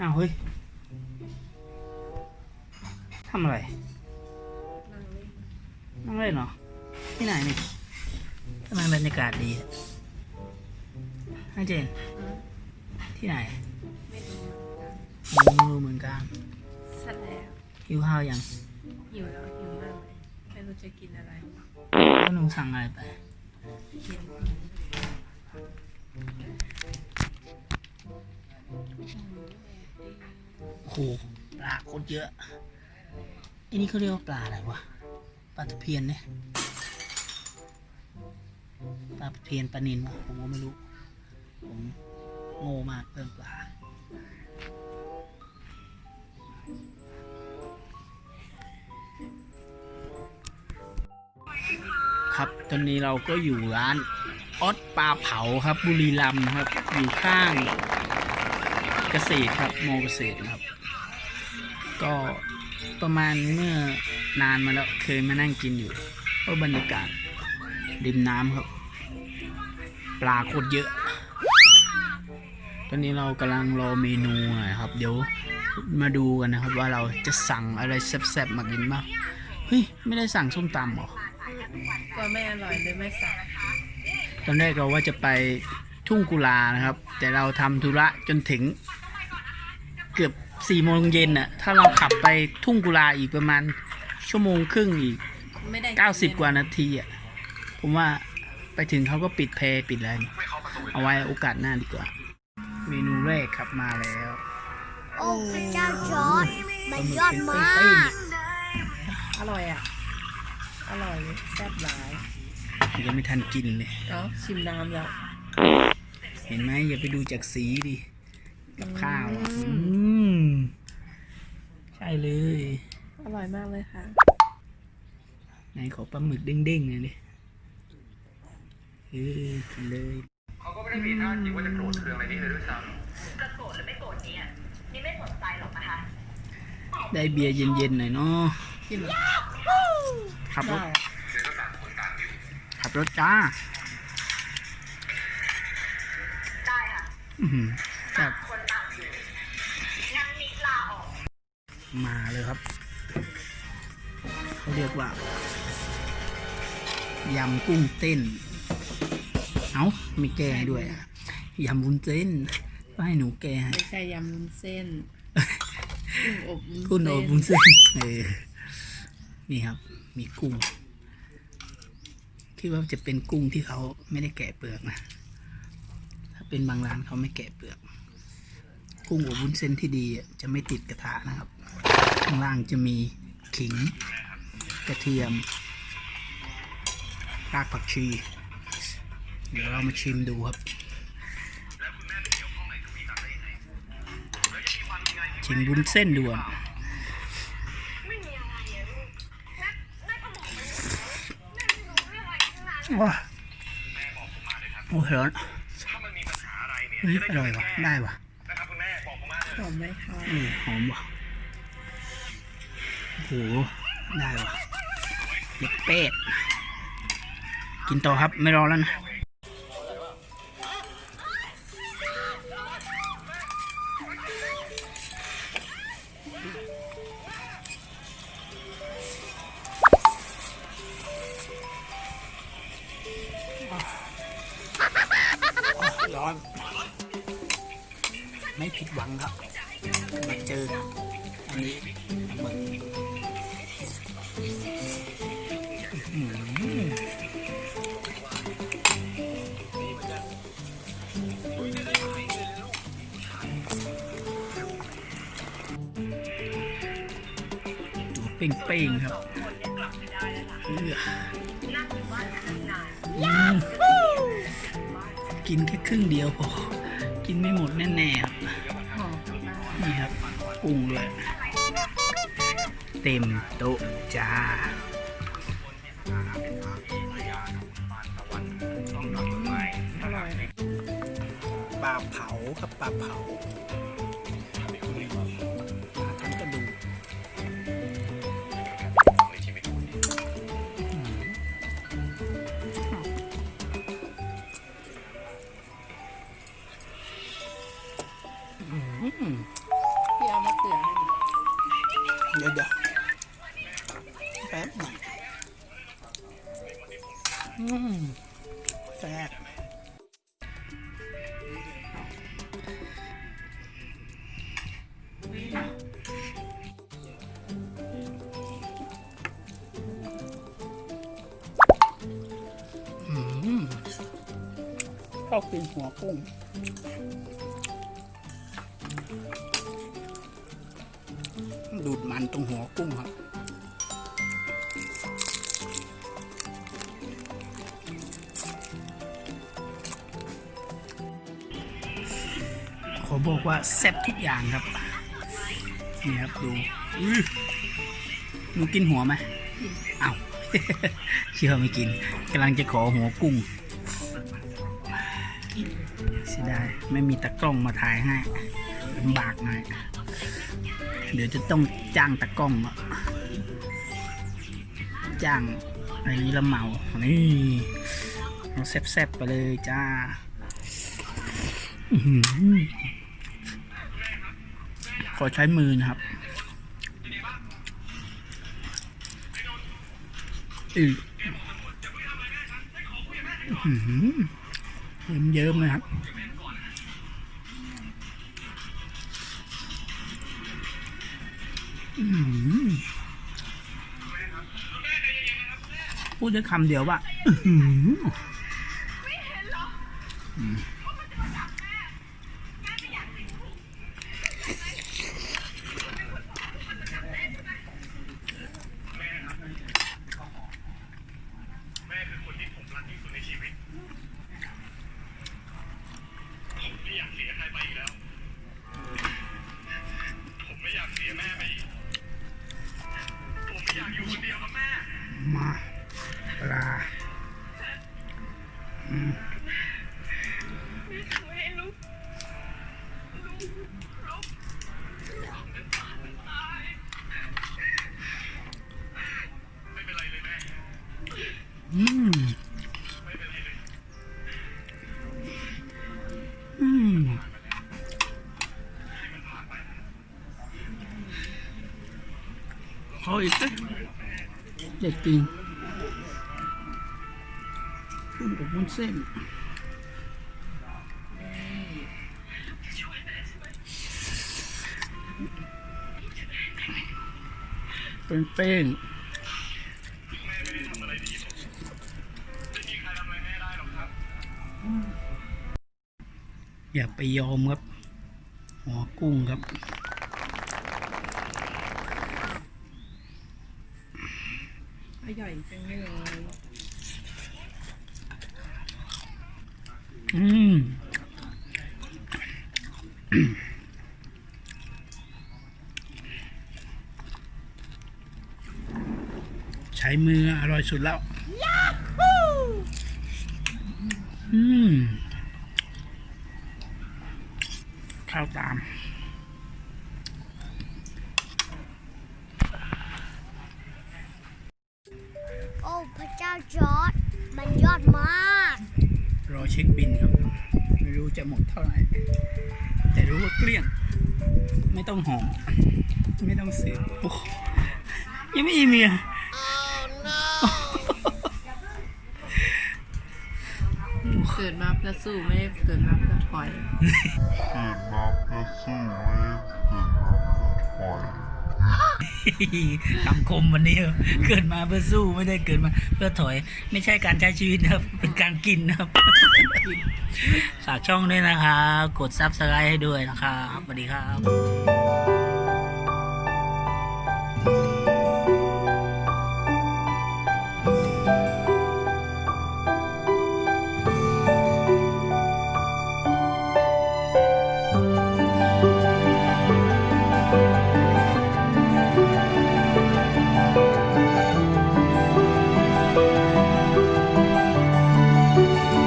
อ้าวเฮ้ยทำอะไรนั่งเล่นนั่งเล่นเหรอที่ไหนนี่ทำไมบรรยากาศดีอะฮะเจนอืมที่ไหนไม่รู้ผมไม่รู้เหมือนกันเสร็จแล้วหิวข้าวยังหิวแล้วหิวมากเลยไม่รู้จะกินอะไรแล้วหนูสั่งอะไรไปกิน โอ้โหปลาโคตรเยอะอันนี้เขาเรียกว่าปลาอะไรวะ ปลาตะเพียนเนี่ย ปลาตะเพียนปลานินวะผมก็ไม่รู้ ผมโง่มากเรื่องปลา ครับตอนนี้เราก็อยู่ร้านออสปลาเผาครับบุรีรัมย์ครับ อยู่ข้าง กษตรครับมอเกษตรนะครับ ก็ประมาณเมื่อนานมาแล้วเคยมานั่งกินอยู่ก็บรรยากาศริมน้ำครับ ปลาโคตรเยอะ ตอนนี้เรากำลังรอเมนูหน่อยครับ เดี๋ยวมาดูกันนะครับ ว่าเราจะสั่งอะไรแซ่บๆมากินบ้างเฮ้ยไม่ได้สั่งส้มตำเหรอก็ไม่อร่อยเลยไม่สั่งตอนแรกเราว่าจะไปทุ่งกุลานะครับ แต่เราทำธุระจนถึง เกือบสี่โมงเย็นน่ะ ถ้าเราขับไปทุ่งกุลาอีกประมาณ ชั่วโมงครึ่งอีกไม่ได้เก้าสิบกว่านาทีอะ ผมว่าไปถึงเขาก็ปิดเพลปิดอะไรนี่เอาไว้โอกาสหน้าดีกว่า เมนูแรกครับมาแล้ว โอ้พระเจ้าจอร์ดมันยอดมาก อร่อยอะ อร่อยแซ่บหลายยังไม่ทันกินเลยเนาะชิมน้ำแล้ว เห็นไหมอย่าไปดูจากสีดิ กับข้าวอะอืม ใช่เลย อร่อยมากเลยค่ะ ไหนขอปลาหมึกเด้งๆหน่อยดิเออกินเลยเขาก็ไม่ได้มีท่าทีว่าจะโกรธเคืองอะไรนี่เลยด้วยซ้จะโกรธหรือไม่โกรธเนี่ยนี่ไม่สนใจหรอกนะคะ ได้เบียร์เย็นๆหน่อยเนาะกินเหรอขับรถได้ำคือก็ต่างคนต่างอยู่ขับรถจ้า ได้ค่ะอือหือครับคนต่าง มาเลยครับเขาเรียกว่ายำกุ้งเต้น เอาไม่แก้ให้ด้วยอะยำวุ้นเส้นก็ให้หนูแก้ให้ไม่ใช่ยำวุ้นเส้นกุ้งอบวุ้นกุ้งโอบวุ้นเส้นเส้นเออนี่ครับ มีกุ้งคิดว่าจะเป็นกุ้งที่เขาไม่ได้แกะเปลือกนะ ถ้าเป็นบางร้านเขาไม่แกะเปลือก กุ้งอบวุ้นเส้นที่ดีอะจะไม่ติดกระทะนะครับ ข้างล่างจะมีขิง กระเทียม รากผักชี เดี๋ยวเรามาชิมดูครับ ชิมวุ้นเส้นด่วนว้าโอ้ยร้อนถ้ามันมีปัญหาอะไรเนี่ยเฮ้ยอร่อยว่ะ ได้ว่ะนะครับคุณแม่บอกผมมาเลยหอมไหมคะเออหอมว่ะ โห ได้ว่ะเด็กเป็ด กินต่อครับไม่รอแล้วนะร้อน ไม่ผิดหวังครับ มาเจออันนี้หมึก เป้งๆครับกินแค่ครึ่งเดียวพอ กินไม่หมดแน่ๆครับนี่ครับกุ้งด้วยเต็มโต๊ะจ้าปลาเผาครับปลาเผา แซ่บอืมชอบกินหัวกุ้งดูดมันตรงหัวกุ้งครับ อบอกว่าแซ่บทุกอย่างครับ นี่ครับดูอื้อหนูกินหัวไหมอ้าวเชื่อไม่กินกำลังจะขอหัวกุ้งเสียดายไม่มีตะกล้องมาถ่ายให้ลำบากหน่อยเดี๋ยวจะต้องจ้างตะกล้องอะจ้างอะไรนี้ละเหมานี่เอาแซ่บๆไปเลยจ้าอื้อหือ ขอใช้มือนะครับอืออื้อหือเยิ้มเลยครับพูดได้คำเดียวว่าอื้อหืออืม แม่คือคนที่ผมรักที่สุดในชีวิต ผมไม่ อยากเสีย ขออีกเด็ดจริงกุ้งกับวุ้นเส้นเป็นเป้งไม่มีใครทำอะไรแม่ได้หรอกครับอย่าไปยอมครับหัวกุ้งครับ อร่อยจังเลยอืมใช้มืออร่อยสุดแล้วอืมข้าวตาม ยอดมาก รอเช็คบินครับ ไม่รู้จะหมดเท่าไหร่ แต่รู้ว่าเกลี้ยง ไม่ต้องหอมไม่ต้องซื้อโอ้โหยังไม่อิ่มอีกอะเกิดมาเพื่อสู้ไม่ได้เกิดมาเพื่อถอย เกิดมาเพื่อสู้ไม่ได้เกิดมาเพื่อถอย คำคมวันนี้เกิดมาเพื่อสู้ไม่ได้เกิดมา เพื่อถอยไม่ใช่การใช้ชีวิตนะครับ เป็นการกินนะครับฝากช่องด้วยนะครับ กดซับสไครต์ให้ด้วยนะครับสวัสดีครับ